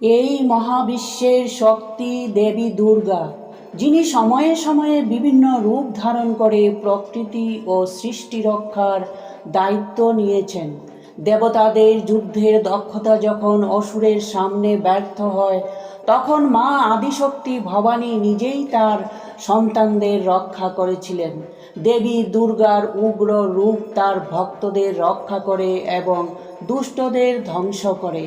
এই মহাবিশ্বের শক্তি দেবী দুর্গা, যিনি সময়ে সময়ে বিভিন্ন রূপ ধারণ করে প্রকৃতি ও সৃষ্টি রক্ষার দায়িত্ব নিয়েছেন। দেবতাদের যুদ্ধের দক্ষতা যখন অসুরের সামনে ব্যর্থ হয়, তখন মা আদিশক্তি ভবানী নিজেই তার সন্তানদের রক্ষা করেছিলেন। দেবী দুর্গার উগ্র রূপ তার ভক্তদের রক্ষা করে এবং দুষ্টদের ধ্বংস করে।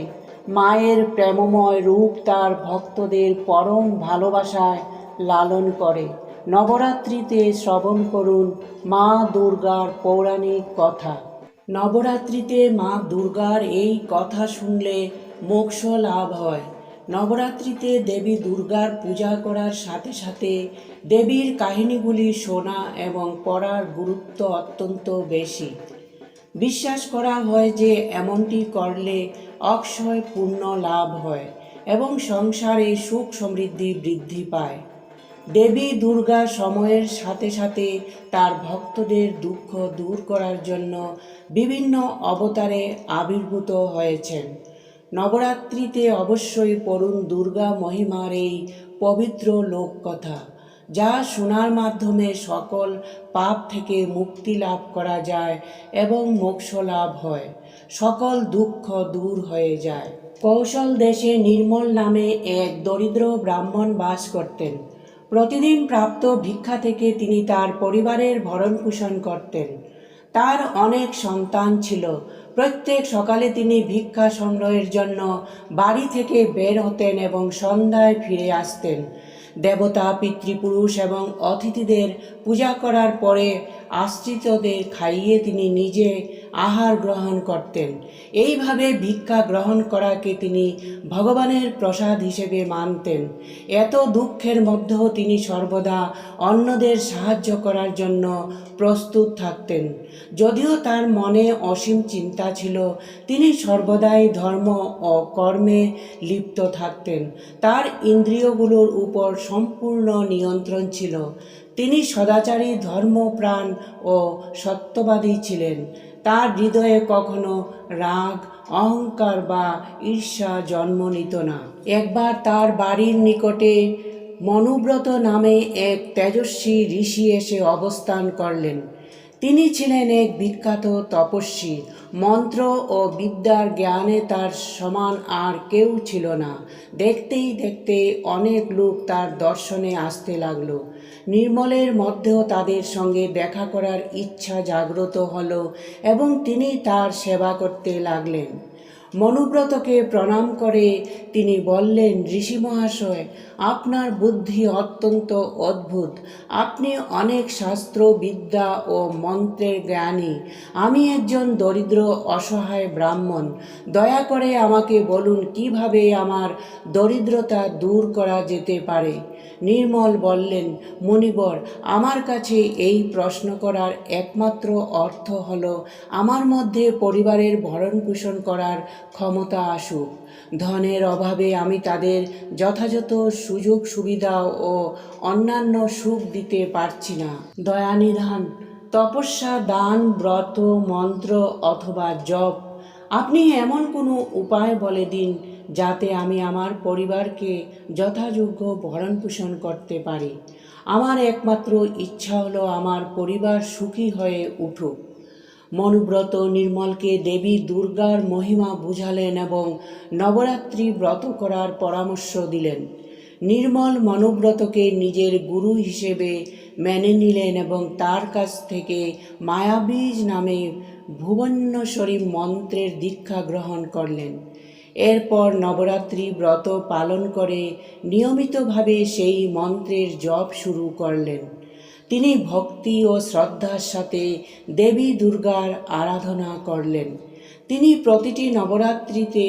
মায়ের প্রেমময় রূপ তার ভক্তদের পরম ভালোবাসায় লালন করে। নবরাত্রিতে শ্রবণ করুন মা দুর্গার পৌরাণিক কথা। নবরাত্রিতে মা দুর্গার এই কথা শুনলে মোক্ষ লাভ হয়। নবরাত্রিতে দেবী দুর্গার পূজা করার সাথে সাথে দেবীর কাহিনীগুলি শোনা এবং পড়ার গুরুত্ব অত্যন্ত বেশি। বিশ্বাস করা হয় যে এমনটি করলে অক্ষয় পূর্ণ লাভ হয় এবং সংসারে সুখ সমৃদ্ধি বৃদ্ধি পায়। দেবী দুর্গা সময়ের সাথে সাথে তার ভক্তদের দুঃখ দূর করার জন্য বিভিন্ন অবতারে আবির্ভূত হয়েছেন। নবরাত্রিতে অবশ্যই পড়ুন দুর্গা মহিমার এই পবিত্র লোককথা। যা শোনার মাধ্যমে সকল পাপ থেকে মুক্তি লাভ করা যায় এবং মোক্ষ লাভ হয়। সকল দুঃখ দূর হয়ে যায়। কৌশল দেশে নির্মল নামে এক দরিদ্র ব্রাহ্মণ বাস করতেন। প্রতিদিন প্রাপ্ত ভিক্ষা থেকে তিনি তার পরিবারের ভরণ পোষণ করতেন। তার অনেক সন্তান ছিল। প্রত্যেক সকালে তিনি ভিক্ষা সংগ্রহের জন্য বাড়ি থেকে বের হতেন এবং সন্ধ্যায় ফিরে আসতেন। দেবতা পিতৃপুরুষ এবং অতিথিদের পূজা করার পরে আশ্রিতদের খাইয়ে তিনি নিজে আহার গ্রহণ করতেন। এইভাবে ভিক্ষা গ্রহণ করাকে তিনি ভগবানের প্রসাদ হিসেবে মানতেন। এত দুঃখের মধ্যেও তিনি সর্বদা অন্যদের সাহায্য করার জন্য প্রস্তুত থাকতেন। যদিও তার মনে অসীম চিন্তা ছিল, তিনি সর্বদাই ধর্ম ও কর্মে লিপ্ত থাকতেন। তার ইন্দ্রিয়গুলোর উপর সম্পূর্ণ নিয়ন্ত্রণ ছিল। তিনি সদাচারী ধর্মপ্রাণ ও সত্যবাদী ছিলেন। তার হৃদয়ে কখনো রাগ, অহংকার বা ঈর্ষা জন্ম নিত না। একবার তার বাড়ির নিকটে মনুব্রত নামে এক তেজস্বী ঋষি এসে অবস্থান করলেন। তিনি ছিলেন এক বিখ্যাত তপস্বী। মন্ত্র ও বিদ্যার জ্ঞানে তার সমান আর কেউ ছিল না। দেখতেই দেখতে অনেক লোক তার দর্শনে আসতে লাগল। নির্মলের মধ্যেও তাদের সঙ্গে দেখা করার ইচ্ছা জাগ্রত হল এবং তিনি তার সেবা করতে লাগলেন। মনুব্রতকে প্রণাম করে তিনি বললেন, ঋষি মহাশয়, আপনার বুদ্ধি অত্যন্ত অদ্ভুত। আপনি অনেক শাস্ত্র, বিদ্যা ও মন্ত্রের জ্ঞানী। আমি একজন দরিদ্র, অসহায় ব্রাহ্মণ। দয়া করে আমাকে বলুন, কীভাবে আমার দরিদ্রতা দূর করা যেতে পারে? নির্মল বললেন মণিবর আমার কাছে এই প্রশ্ন করার একমাত্র অর্থ হল, আমার মধ্যে পরিবারের ভরণ পোষণ করার ক্ষমতা আসুক। ধনের অভাবে আমি তাদের যথাযথ সুযোগ, সুবিধা ও অন্যান্য সুখ দিতে পারছি না। দয়ানিধান তপস্যা, দান, ব্রত, মন্ত্র অথবা জপ। আপনি এমন কোনো উপায় বলে দিন যাতে আমি আমার পরিবারকে যথাযোগ্য ভরণ পোষণ করতে পারি। আমার একমাত্র ইচ্ছা হলো আমার পরিবার সুখী হয়ে উঠুক। মনুব্রত নির্মলকে দেবী দুর্গার মহিমা বুঝালেন এবং নবরাত্রি ব্রত করার পরামর্শ দিলেন। নির্মল মনোব্রতকে নিজের গুরু হিসেবে মেনে নিলেন এবং তার কাছ থেকে মায়াবীজ নামে ভুবনেশ্বরী মন্ত্রের দীক্ষা গ্রহণ করলেন। এরপর নবরাত্রি ব্রত পালন করে নিয়মিতভাবে সেই মন্ত্রের জপ শুরু করলেন। তিনি ভক্তি ও শ্রদ্ধার সাথে দেবী দুর্গার আরাধনা করলেন। তিনি প্রতিটি নবরাত্রিতে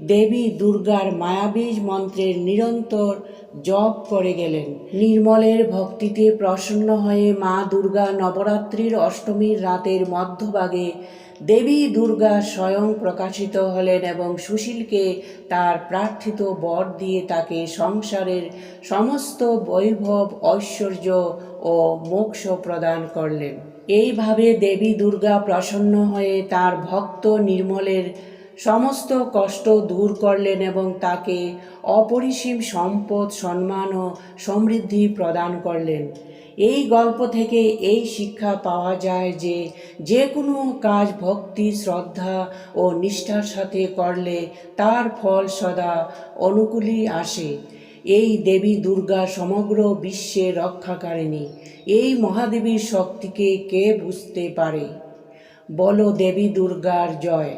দেবী দুর্গার মায়াবীজ মন্ত্রের নিরন্তর জপ করে গেলেন। নির্মলের ভক্তিতে প্রসন্ন হয়ে মা দুর্গা নবরাত্রির অষ্টমীর রাতের মধ্যভাগে দেবী দুর্গা স্বয়ং প্রকাশিত হলেন এবং সুশীলকে তার প্রার্থিত বর দিয়ে তাকে সংসারের সমস্ত বৈভব, ঐশ্বর্য ও মোক্ষ প্রদান করলেন। এইভাবে দেবী দুর্গা প্রসন্ন হয়ে তার ভক্ত নির্মলের সমস্ত কষ্ট দূর করলেন এবং তাকে অপরিসীম সম্পদ, সম্মান ও সমৃদ্ধি প্রদান করলেন। এই গল্প থেকে এই শিক্ষা পাওয়া যায় যে যে কোনো কাজ ভক্তি, শ্রদ্ধা ও নিষ্ঠার সাথে করলে তার ফল সদা অনুকূলই আসে। এই দেবী দুর্গা সমগ্র বিশ্বে রক্ষাকারিণী। এই মহাদেবীর শক্তিকে কে বুঝতে পারে? বলো দেবী দুর্গার জয়।